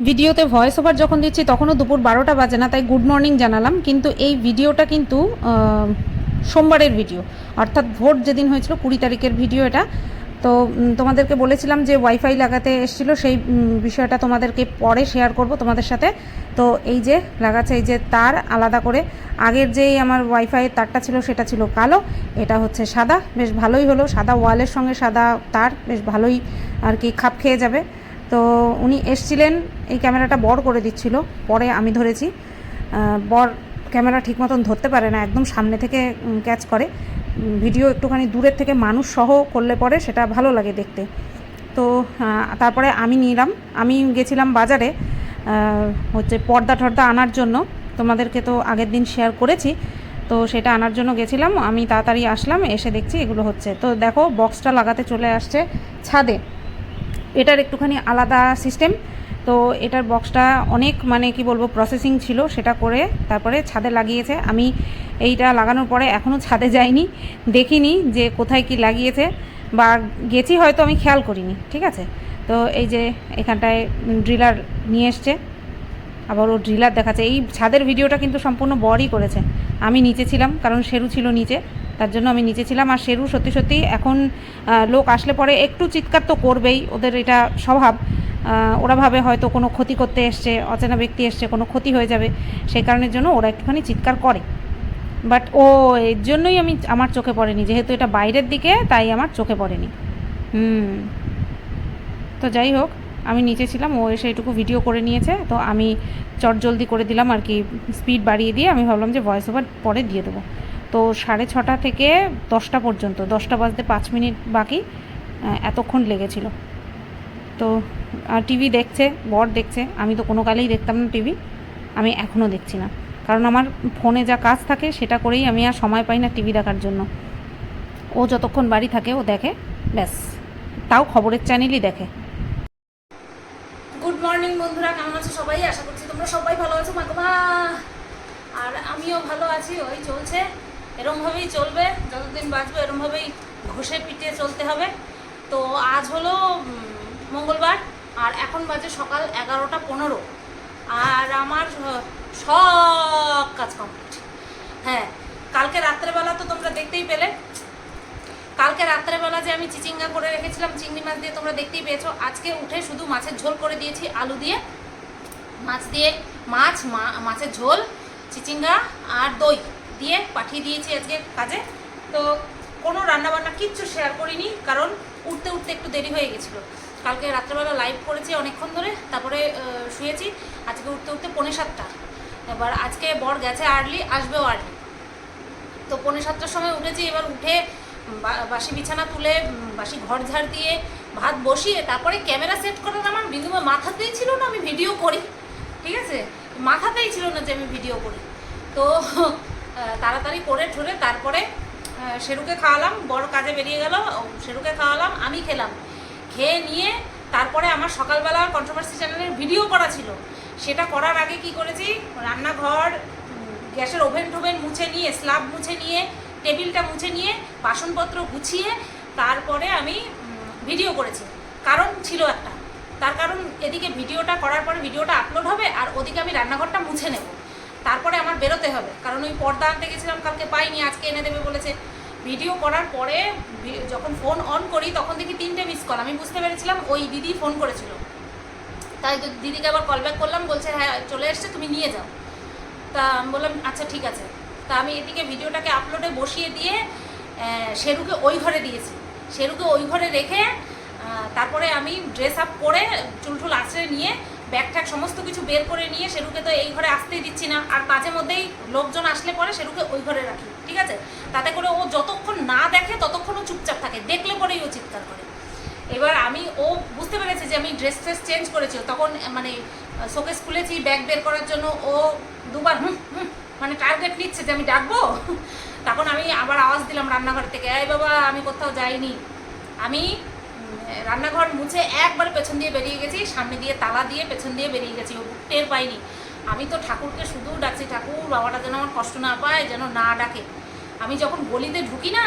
ভিডিওতে voice over যখন দিচ্ছি, তখনও দুপুর বারোটা বাজে না, তাই গুড মর্নিং জানালাম। কিন্তু এই ভিডিওটা কিন্তু সোমবারের ভিডিও অর্থাৎ ভোট যেদিন হয়েছিল কুড়ি তারিখের ভিডিও এটা। তো তোমাদেরকে বলেছিলাম যে ওয়াইফাই লাগাতে এসেছিল, সেই বিষয়টা তোমাদেরকে পরে শেয়ার করব তোমাদের সাথে। তো এই যে লাগাচ্ছে, এই যে তার আলাদা করে। আগের যেই আমার ওয়াইফাইয়ের তারটা ছিল, সেটা ছিল কালো। এটা হচ্ছে সাদা। বেশ ভালোই হলো। সাদা ওয়ালের সঙ্গে সাদা তার, বেশ ভালোই আর কি খাপ খেয়ে যাবে। তো উনি এসছিলেন, এই ক্যামেরাটা বর করে দিচ্ছিল, পরে আমি ধরেছি। বর ক্যামেরা ঠিক মতন ধরতে পারে না, একদম সামনে থেকে ক্যাচ করে। ভিডিও একটুখানি দূরের থেকে মানুষ সহ করলে পরে সেটা ভালো লাগে দেখতে। তো তারপরে আমি নিলাম। আমি গেছিলাম বাজারে হচ্ছে পর্দা টর্দা আনার জন্য। তোমাদেরকে তো আগের দিন শেয়ার করেছি। তো সেটা আনার জন্য গেছিলাম। আমি তাড়াতাড়ি আসলাম, এসে দেখছি এগুলো হচ্ছে। তো দেখো বক্সটা লাগাতে চলে আসছে ছাদে। এটার একটুখানি আলাদা সিস্টেম তো এটার বক্সটা অনেক মানে কি বলব প্রসেসিং ছিল সেটা করে তারপরে ছাদে লাগিয়েছে। আমি এইটা লাগানোর পরে এখনও ছাদে যাইনি, দেখিনি যে কোথায় কি লাগিয়েছে বা গেছি হয়তো আমি খেয়াল করিনি, ঠিক আছে? তো এই যে এখানটায় ড্রিলার নিয়ে এসছে, আবার ও ড্রিলার দেখাচ্ছে। এই ছাদের ভিডিওটা কিন্তু সম্পূর্ণ বরই করেছে। আমি নিচে ছিলাম, কারণ সেরু ছিল নিচে। তার জন্য আমি নিচে ছিলাম। আর শেরু সত্যি সত্যি এখন লোক আসলে পরে একটু চিৎকার তো করবেই, ওদের এটা স্বভাব। ওরা ভাবে হয়তো কোনো ক্ষতি করতে এসছে, অচেনা ব্যক্তি এসছে, কোনো ক্ষতি হয়ে যাবে। সেই কারণের জন্য ওরা একটুখানি চিৎকার করে। বাট ও, এর জন্যই আমি আমার চোখে পড়েনি। যেহেতু এটা বাইরের দিকে, তাই আমার চোখে পড়েনি। হুম। তো যাই হোক, আমি নিচে ছিলাম, ও এসে এটুকু ভিডিও করে নিয়েছে। তো আমি চট জলদি করে দিলাম আর কি স্পিড বাড়িয়ে দিয়ে আমি ভাবলাম যে ভয়েস ওভার পরে দিয়ে দেবো। তো সাড়ে ছটা থেকে দশটা পর্যন্ত, দশটা বাজতে পাঁচ মিনিট বাকি এতক্ষণ লেগেছিল। তো টিভি দেখছে, বর দেখছে, আমি তো কোনো কালেই দেখতাম না টিভি, আমি এখনও দেখছি না। কারণ আমার ফোনে যা কাজ থাকে সেটা করেই আমি আর সময় পাই না টিভি দেখার জন্য। ও যতক্ষণ বাড়ি থাকে, ও দেখে, ব্যাস। তাও খবরের চ্যানেলই দেখে। গুড মর্নিং বন্ধুরা, কেমন আছো সবাই? আশা করছি তোমরা সবাই ভালো আছো। মাগমা আর আমিও ভালো আছি, ওই চলছে। এরমভাবেই চলবে, যতদিন বাঁচবো এরমভাবেই ঘষে পিটিয়ে চলতে হবে। তো আজ হলো মঙ্গলবার, আর এখন বাজে সকাল এগারোটা পনেরো। আর আমার সব কাজ কমপ্লিট হ্যাঁ কালকে রাত্রেবেলা তো তোমরা দেখতেই পেলে। কালকে রাত্রেবেলা যে আমি চিচিঙ্গা করে রেখেছিলাম, চিংড়ি মাছ দিয়ে তোমরা দেখতেই পেয়েছ। আজকে উঠে শুধু মাছের ঝোল করে দিয়েছি, আলু দিয়ে। মাছ দিয়ে, মাছ মাছের ঝোল, চিচিঙ্গা আর দই। দিয়ে পাঠিয়ে দিয়েছি আজকে কাজে। তো কোনো রান্নাবান্না কিচ্ছু শেয়ার করিনি, কারণ উঠতে উঠতে একটু দেরি হয়ে গেছিল। কালকে রাত্রেবেলা লাইভ করেছি অনেকক্ষণ ধরে, তারপরে শুয়েছি। আজকে উঠতে উঠতে পৌনে সাতটা। এবার আজকে বর গেছে আর্লি আসবেও আর্লি তো পৌনে সাতটার সময় উঠেছি, এবার উঠে বাসি বিছানা তুলে বাসি ঘর ঝাড় দিয়ে ভাত বসিয়ে, তারপরে ক্যামেরা সেট করার আমার বিন্দুমা মাথাতেই ছিল না, আমি ভিডিও করি। ঠিক আছে? মাথাতেই ছিল না যে আমি ভিডিও করি। তো তাড়াতাড়ি করে ঠরে তারপরে শেরুকে খাওয়ালাম, বড় কাজে বেরিয়ে গেল শেরুকে খাওয়ালাম, আমি খেলাম। খেয়ে নিয়ে তারপরে আমার সকালবেলা কন্ট্রোভার্সি চ্যানেলের ভিডিও করা ছিল। সেটা করার আগে কি করেছি, রান্নাঘর গ্যাসের ওভেন টোভেন মুছে নিয়ে, স্ল্যাব মুছে নিয়ে, টেবিলটা মুছে নিয়ে, বাসনপত্র গুছিয়ে তারপরে আমি ভিডিও করেছি। কারণ ছিল একটা। তার কারণ এদিকে ভিডিওটা করার পরে ভিডিওটা আপলোড হবে, আর ওদিকে আমি রান্নাঘরটা মুছে নেব। তারপরে আমার বেরোতে হবে। কারণ ওই পর্দা আনতে গেছিলাম, কালকে পাইনি, আজকে এনে দেবে বলেছে। ভিডিও করার পরে যখন ফোন অন করি, তখন দেখি তিনটে মিস কল আমি বুঝতে পেরেছিলাম ওই দিদি ফোন করেছিল। তাই দিদিকে আবার কল ব্যাক করলাম, বলছে হ্যাঁ চলে এসছে, তুমি নিয়ে যাও। তা আমি বললাম আচ্ছা ঠিক আছে। তা আমি এদিকে ভিডিওটাকে আপলোডে বসিয়ে দিয়ে শেরুকে ওই ঘরে দিয়েছি। শেরুকে ওই ঘরে রেখে তারপরে আমি ড্রেস আপ করে চুলটুল আছড়ে নিয়ে ব্যাগ ট্যাগ সমস্ত কিছু বের করে নিয়ে শেরুকে তো এই ঘরে আসতেই দিচ্ছি না। আর মাঝে মধ্যেই লোকজন আসলে পরে শেরুকে ওই ঘরে রাখি, ঠিক আছে? তাতে করে ও যতক্ষণ না দেখে ততক্ষণ ও চুপচাপ থাকে, দেখলে পরেই ও চিৎকার করে। এবার আমি, ও বুঝতে পেরেছে যে আমি ড্রেস ট্রেস চেঞ্জ করেছি তখন মানে শোকেস খুলেছি ব্যাগ বের করার জন্য, ও দুবার হুম হুম মানে টার্গেট নিচ্ছে যে আমি ডাকবো। তখন আমি আবার আওয়াজ দিলাম রান্নাঘর থেকে, এই বাবা, আমি কোথাও যাইনি। আমি রান্নাঘর মুছে একবার পেছন দিয়ে বেরিয়ে গেছি, সামনে দিয়ে তালা দিয়ে পেছন দিয়ে বেরিয়ে গেছি, ও টের পাইনি আমি তো ঠাকুরকে শুধু ডাকছি, ঠাকুর, বাবাটা যেন আমার কষ্ট না পায়, যেন না ডাকে। আমি যখন গলিতে ঢুকি না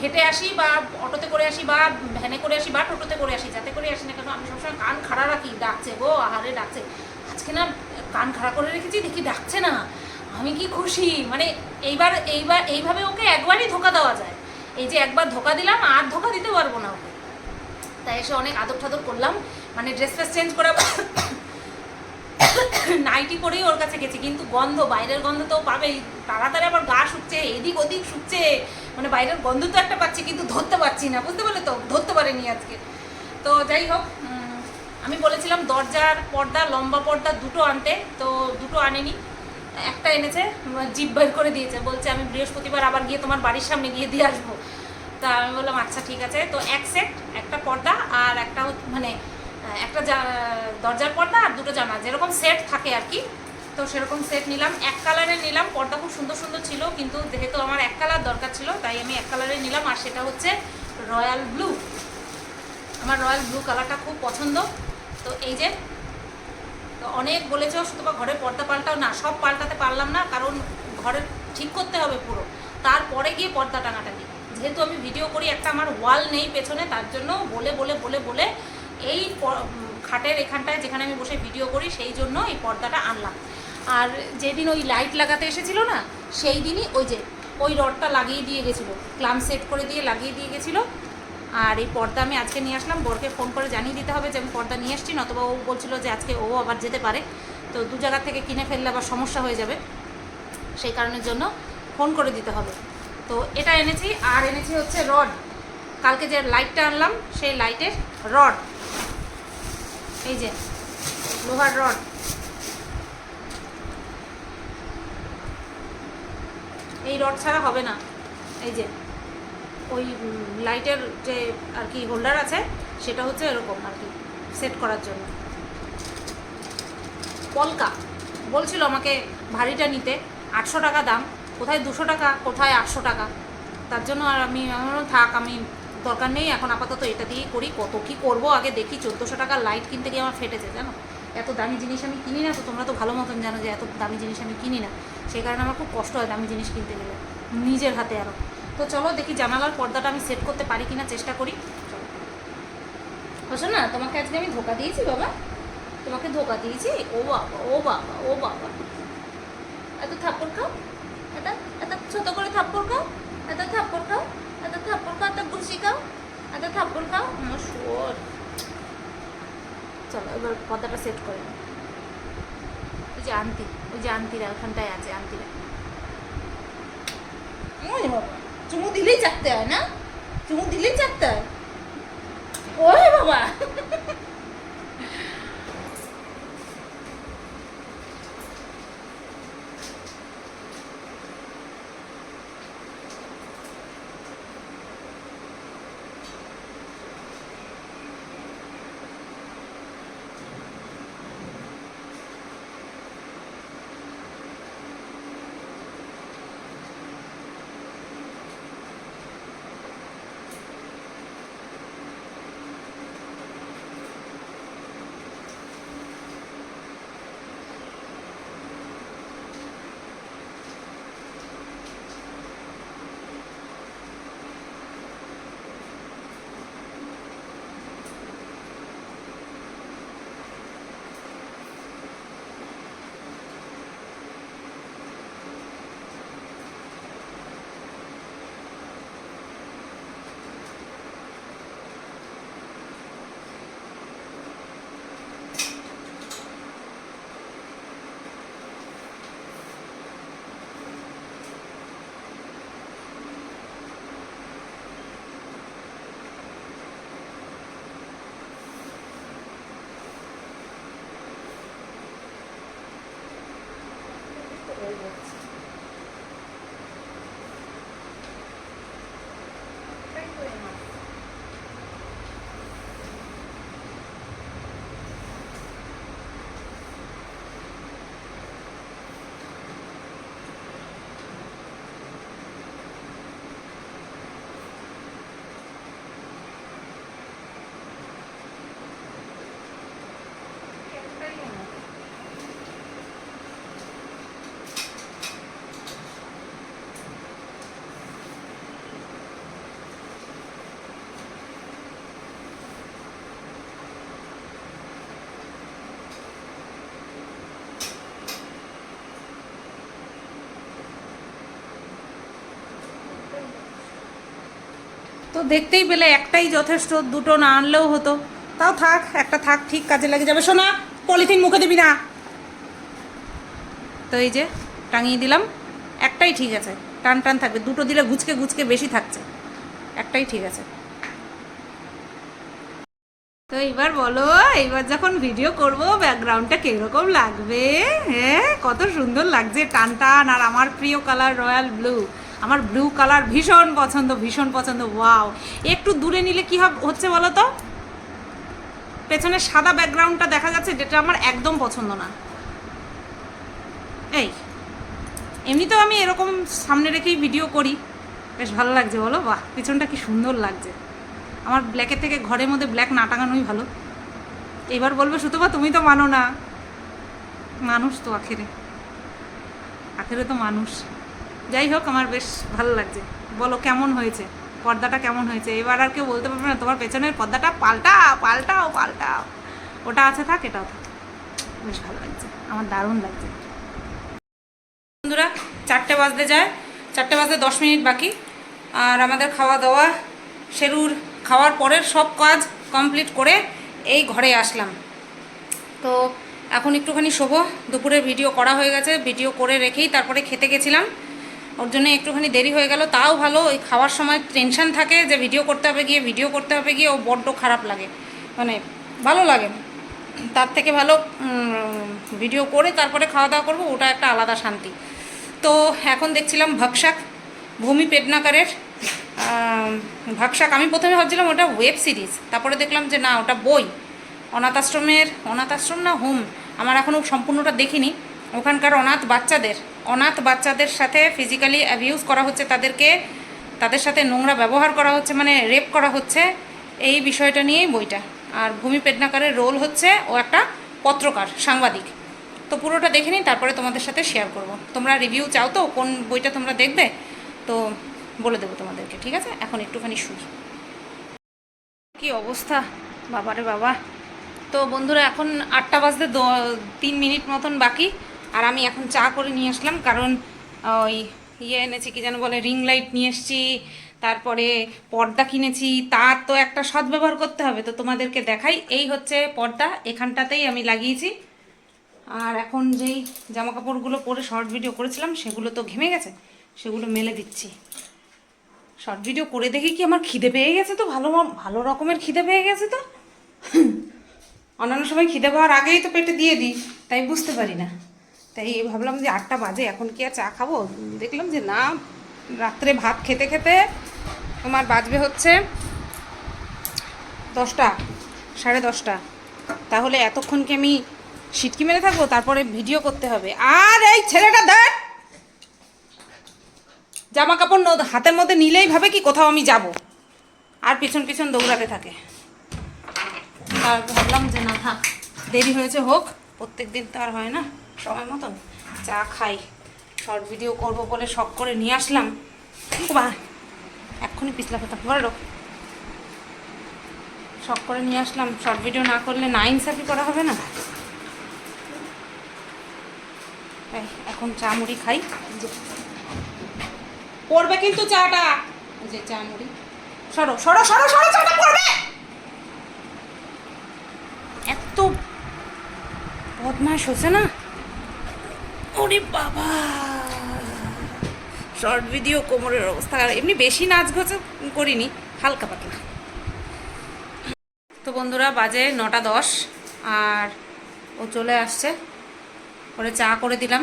হেঁটে আসি বা অটোতে করে আসি বা ভ্যানে করে আসি বা টোটোতে করে আসি, যাতে করে আসি না কেন, আমি সবসময় কান খাড়া রাখি, ডাকছে গো, আহারে ডাকছে। আজকে না কান খাড়া করে রেখেছি, দেখি ডাকছে না। আমি কি খুশি? মানে এইবার এইবার, এইভাবে ওকে একবারই ধোকা দেওয়া যায়। এই যে একবার ধোকা দিলাম, আর ধোকা দিতে পারব না ওকে। তাই এসে অনেক আদর ঠাদর করলাম। মানে ড্রেস ফ্রেস চেঞ্জ করে নাইটি পরেই ওর কাছে গেছি, কিন্তু গন্ধ, বাইরের গন্ধ তো পাবেই। তাড়াতাড়ি আবার গা শুকছে, এদিক ওদিক শুকছে। মানে বাইরের গন্ধ তো একটা পাচ্ছি, কিন্তু ধরতে পারছি না, বুঝতে পারলে তো? ধরতে পারিনি আজকে। তো যাই হোক আমি বলেছিলাম দরজার পর্দা, লম্বা পর্দা দুটো আনতে, তো দুটো আনেনি। একটা এনেছে, জিপ বের করে দিয়েছে। বলছে আমি বৃহস্পতিবার আবার গিয়ে তোমার বাড়ির সামনে গিয়ে দিয়ে আসব। তা আমি বললাম আচ্ছা ঠিক আছে। তো এক সেট একটা পর্দা আর একটা মানে একটা দরজার পর্দা আর দুটো জামা যেরকম সেট থাকে আর কি, তো সেরকম সেট নিলাম। এক কালারের নিলাম। পর্দা খুব সুন্দর সুন্দর ছিল, কিন্তু যেহেতু আমার এক কালার দরকার ছিল, তাই আমি এক কালারের নিলাম। আর সেটা হচ্ছে রয়্যাল ব্লু। আমার রয়্যাল ব্লু কালারটা খুব পছন্দ। তো এই যে, তো অনেক বলেছ শুধু বা ঘরে পর্দা পাল্টাও না, সব পাল্টাতে পারলাম না, কারণ ঘরে ঠিক করতে হবে পুরো। তারপরে গিয়ে পর্দা টাঙাটা টাঙাটাঙি। যেহেতু আমি ভিডিও করি, একটা আমার ওয়াল নেই পেছনে, তার জন্য বলে বলে বলে বলে এই খাটের এখানটায় যেখানে আমি বসে ভিডিও করি, সেই জন্য এই পর্দাটা আনলাম। আর যেদিন ওই লাইট লাগাতে এসেছিল না, সেই দিনই ওই যে, ওই রডটা লাগিয়ে দিয়ে গেছিল ক্লাম সেট করে দিয়ে লাগিয়ে দিয়ে গেছিল। আর এই পর্দা আমি আজকে নিয়ে আসলাম, বরকে ফোন করে জানিয়ে দিতে হবে যে আমি পর্দা নিয়ে আসছি নতবা ও বলছিল যে আজকে ও আবার যেতে পারে। তো দু জায়গা থেকে কিনে ফেললে আবার সমস্যা হয়ে যাবে। সেই কারণের জন্য ফোন করে দিতে হবে। তো এটা এনেছি, আর এনেছি হচ্ছে রড। কালকে যে লাইটটা আনলাম, সেই লাইটের রড। এই যে, লোহার রড। এই রড ছাড়া হবে না। এই যে, ওই লাইটের যে আর কি হোল্ডার আছে, সেটা হচ্ছে এরকম আর কি সেট করার জন্য। পলকা, বলছিল আমাকে ভারীটা নিতে, আটশো টাকা দাম। কোথায় দুশো টাকা কোথায় আটশো টাকা? তার জন্য আর আমি আমি বললাম, থাক আমি দরকার নেই এখন আপাতত এটা দিয়েই করি। কত কি করব? আগে দেখি চোদ্দোশো টাকার লাইট কিনতে গিয়ে আমার ফেটেছে জানো? এত দামি জিনিস আমি কিনি না তো তোমরা তো ভালো মতন জানো যে এত দামি জিনিস আমি কিনি না। সেই কারণে আমার খুব কষ্ট হয় দামি জিনিস কিনতে গেলে নিজের হাতে আরও তো চলো দেখি জানালার পর্দাটা আমি সেট করতে পারি কিনা চেষ্টা করি। বসো না তোমাকে আজকে আমি ধোকা দিয়েছি বাবা। তোমাকে ধোকা দিয়েছি? ও বাবা ও বাবা ও বাবা। এত থাপ্পড় খাও। এত এত ছোট করে থাপ্পড় খাও এত থাপ্পড় খাও এত থাপ্পড় খাও এত গুছি খাও এত থাপ্পড় খাও। আমার শুয়োর চলো এবার পর্দাটা সেট করে। ওই যে আন্টি ওই যে আন্টিরা ওখানটায় আছে আন্টিরা। বাবা চুমু দিলেই চাকতে হয় না? চুমু দিলেই চাকতে হয়? ওই বাবা। very good. দেখতেই পেলে একটাই যথেষ্ট, দুটো না আনলেও হতো। তাও থাক, একটা থাক, ঠিক কাজে লাগে যাবে। শোনা পলিথিন মুখে দিবি না। তো এই যে, টাঙিয়ে দিলাম। একটাই ঠিক আছে, টান টান থাকবে। দুটো দিলে গুচকে গুচকে বেশি থাকছে। একটাই ঠিক আছে। তো এইবার বলো, এইবার যখন ভিডিও করব ব্যাকগ্রাউন্ডটা কীরকম লাগবে? হ্যাঁ কত সুন্দর লাগছে। টান টান আর আমার প্রিয় কালার রয়্যাল ব্লু আমার ব্লু কালার ভীষণ পছন্দ ভীষণ পছন্দ ওয়াও একটু দূরে নিলে কি হচ্ছে বলো তো পেছনে সাদা ব্যাকগ্রাউন্ডটা দেখা যাচ্ছে যেটা আমার একদম পছন্দ না। এই, এমনিতেও আমি এরকম সামনে রেখেই ভিডিও করি। বেশ ভালো লাগছে বলো, বাহ, পিছনটা কি সুন্দর লাগছে। আমার ব্ল্যাকের থেকে ঘরের মধ্যে ব্ল্যাক না টাঙানোই ভালো। এবার বলবে, সুতপা, তুমি তো মানো না। মানুষ তো আখেরে। আখেরে তো মানুষ। যাই হোক, আমার বেশ ভালো লাগছে। বলো, কেমন হয়েছে? পর্দাটা কেমন হয়েছে? এবার আর কেউ বলতে পারবে না, তোমার পেছনের পর্দাটা পাল্টাও পাল্টাও পাল্টাও। ওটা আছে থাক, এটাও থাক। বেশ ভালো লাগছে, আমার দারুণ লাগছে। বন্ধুরা, চারটে বাজতে যায়, চারটে বাজতে দশ মিনিট বাকি। আর আমাদের খাওয়া দাওয়া সেরুর খাওয়ার পরের সব কাজ কমপ্লিট করে এই ঘরে আসলাম। তো এখন একটুখানি শোবো, দুপুরের ভিডিও করা হয়ে গেছে, ভিডিও করে রেখেই তারপরে খেতে গেছিলাম। ওর জন্য একটুখানি দেরি হয়ে গেল। তাও ভালো, ওই খাওয়ার সময় টেনশন থাকে যে ভিডিও করতে হবে গিয়ে ভিডিও করতে হবে গিয়ে, ও বড্ড খারাপ লাগে। মানে ভালো লাগে। তার থেকে ভালো ভিডিও করে তারপরে খাওয়া দাওয়া করব, ওটা একটা আলাদা শান্তি। তো এখন দেখছিলাম ভাকশাক, ভূমি পেডনাকারের ভাকশাক। আমি প্রথমে ভাবছিলাম ওটা ওয়েব সিরিজ তারপরে দেখলাম যে না, ওটা বই। অনাথ আশ্রমের, অনাথ আশ্রম না হোম আমার এখনও সম্পূর্ণটা দেখিনি। ওখানকার অনাথ বাচ্চাদের। অনাথ বাচ্চাদের সাথে ফিজিক্যালি অ্যাবিউজ করা হচ্ছে, তাদেরকে, তাদের সাথে নোংরা ব্যবহার করা হচ্ছে মানে রেপ করা হচ্ছে, এই বিষয়টা নিয়েই বইটা। আর ভূমি পেডনাকারের রোল হচ্ছে ও একটা পত্রকার, সাংবাদিক। তো পুরোটা দেখে নিই তারপরে তোমাদের সাথে শেয়ার করব। তোমরা রিভিউ চাও তো, কোন বইটা তোমরা দেখবে, তো বলে দেবো তোমাদেরকে, ঠিক আছে? এখন একটুখানি শুই। কি অবস্থা? বাবারে বাবা। তো বন্ধুরা, এখন আটটা বাজতে তিন মিনিট মতন বাকি। আর আমি এখন চা করে নিয়ে আসলাম, কারণ ওই ইয়ে এনেছি, কি যেন বলে রিং লাইট নিয়ে এসেছি, তারপরে পর্দা কিনেছি, তার তো একটা সদ্ব্যবহার করতে হবে, তো তোমাদেরকে দেখাই। এই হচ্ছে পর্দা, এখানটাতেই আমি লাগিয়েছি। আর এখন যেই জামা কাপড়গুলো পরে শর্ট ভিডিও করেছিলাম, সেগুলো তো ঘেমে গেছে, সেগুলো মেলে দিচ্ছি। শর্ট ভিডিও করে দেখি কি আমার খিদে পেয়ে গেছে তো? ভালো ভালো রকমের খিদে পেয়ে গেছে তো? অন্যান্য সময় খিদে পাওয়ার আগেই তো পেটে দিয়ে দিই, তাই বুঝতে পারি না। তাই ভাবলাম যে আটটা বাজে, এখন কি আর চা খাব? দেখলাম যে না, রাত্রে ভাত খেতে খেতে তোমার বাজবে হচ্ছে দশটা, সাড়ে দশটা। তাহলে এতক্ষণ কি আমি সিটকি মেরে থাকব? তারপরে ভিডিও করতে হবে। আর এই ছেলেটা দেখ! জামা কাপড় হাতের মধ্যে নিলেই ভাবে কি কোথাও আমি যাব। আর পিছন পিছন দৌড়াতে থাকে। আর ভাবলাম যে না, থাক, দেরি হয়েছে হোক প্রত্যেক দিন তো আর হয় না। সময় মতন চা খাই। শর্ট ভিডিও করব বলে শখ করে নিয়ে আসলাম। এক্ষুনি পিছলা কথা ঘরে ঢোক। শখ করে নিয়ে আসলাম। শর্ট ভিডিও না করলে না ইনসাফি করা হবে না। এখন চা মুড়ি খাই। পড়বে কিন্তু চাটা। যে চা মুড়ি। সরো সরো সরো সরো, চাটা পড়বে। এত বদমাস হচ্ছে না? ওরে বাবা। শর্ট ভিডিও কোমরের অবস্থা এমনি বেশি নাচ করিনি, হালকা পাতলা। তো বন্ধুরা, বাজে নটা দশ, আর ও চলে আসছে। ওরে চা করে দিলাম।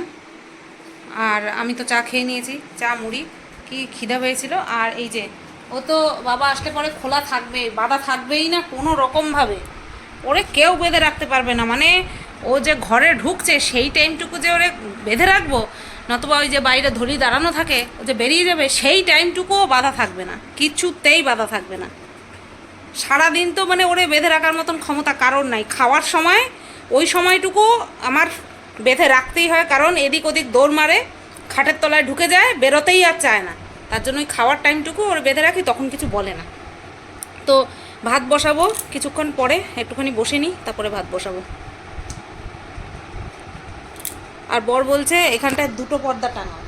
আর আমি তো চা খেয়ে নিয়েছি, চা, মুড়ি। কি খিদা পেয়েছিল? আর এই যে, ও তো বাবা আসলে পরে খোলা থাকবে, বাধা থাকবেই না কোনো রকমভাবে। ওরে কেউ বেঁধে রাখতে পারবে না মানে ও যে ঘরে ঢুকছে সেই টাইমটুকু যে ওরে বেঁধে রাখব, নতুবা ওই যে বাইরে ধরি দাঁড়ানো থাকে, ও যে বেরিয়ে যাবে সেই টাইমটুকুও বাধা থাকবে না, কিচ্ছুতেই বাধা থাকবে না। সারাদিন তো মানে ওরে বেঁধে রাখার মতন ক্ষমতা কারণ নাই। খাওয়ার সময়, ওই সময়টুকু আমার বেঁধে রাখতেই হয়, কারণ এদিক ওদিক দৌড় মারে, খাটের তলায় ঢুকে যায়, বেরোতেই আর চায় না। তার জন্য ওই খাওয়ার টাইমটুকু ওর বেঁধে রাখি, তখন কিছু বলে না। তো ভাত বসাবো, কিছুক্ষণ পরে একটুখানি বসে নিই, তারপরে ভাত বসাবো। আর বর বলছে, এখানটায় দুটো পর্দা টাঙাও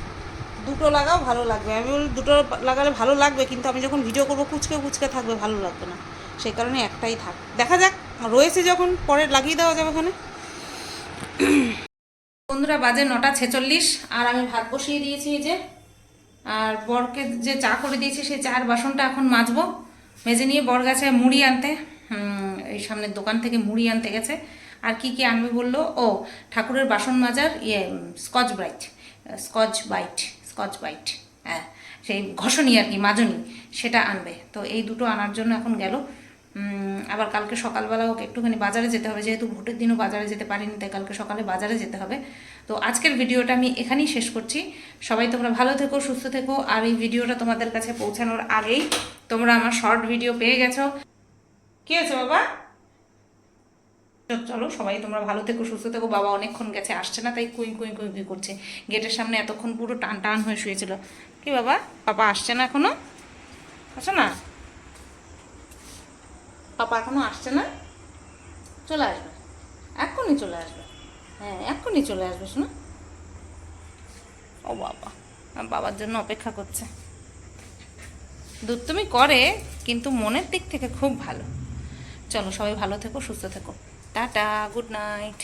দুটো লাগাও, ভালো লাগবে। আমি বলি, দুটো লাগালে ভালো লাগবে, কিন্তু আমি যখন ভিডিও করব, কুচকে কুচকে থাকবে, ভালো লাগবে না। সেই কারণে একটাই থাক। দেখা যাক, রয়েছে যখন, পরে লাগিয়ে দেওয়া যাবে ওখানে। বন্ধুরা, বাজে নটা ছেচল্লিশ, আর আমি ভাত বসিয়ে দিয়েছি যে। আর বরকে যে চা করে দিয়েছি, সেই চার বাসনটা এখন মাজবো। মেজে নিয়ে বর গেছে মুড়ি আনতে। এই সামনের দোকান থেকে মুড়ি আনতে গেছে। আর কি কি আনবে বলল? ও, ঠাকুরের বাসন মাজার ইয়ে Scotch Brite Scotch bite Scotch bite হ্যাঁ সেই ঘষণি আর কি, মাজনি, সেটা আনবে। তো এই দুটো আনার জন্য এখন গেল। আবার কালকে সকালবেলা ওকে একটুখানি বাজারে যেতে হবে, যেহেতু ভোটের দিনও বাজারে যেতে পারিনি, তাই কালকে সকালে বাজারে যেতে হবে। তো আজকের ভিডিওটা আমি এখানেই শেষ করছি। সবাই তোমরা ভালো থেকো, সুস্থ থেকো, আর এই ভিডিওটা তোমাদের কাছে পৌঁছানোর আগেই তোমরা আমার শর্ট ভিডিও পেয়ে গেছো। কি আছে বাবা? তো চলো, সবাই তোমরা ভালো থেকো, সুস্থ থেকো। বাবা অনেকক্ষণ গেছে, আসছে না, তাই কুই কুই কুই কুই করছে। গেটের সামনে এতক্ষণ পুরো টান টান হয়ে শুয়েছিল। কি বাবা? পাপা আসছে না এখনও? আসো না? পাপা এখনও আসছে না? চলে আসবে। এক্ষুনি চলে আসবে। হ্যাঁ এক্ষুনি চলে আসবে, শোনো। ও বাবা বাবার জন্য অপেক্ষা করছে। দুধ তুমি করে, কিন্তু মনের দিক থেকে খুব ভালো। চলো, সবাই ভালো থেকো, সুস্থ থেকো। Tata good night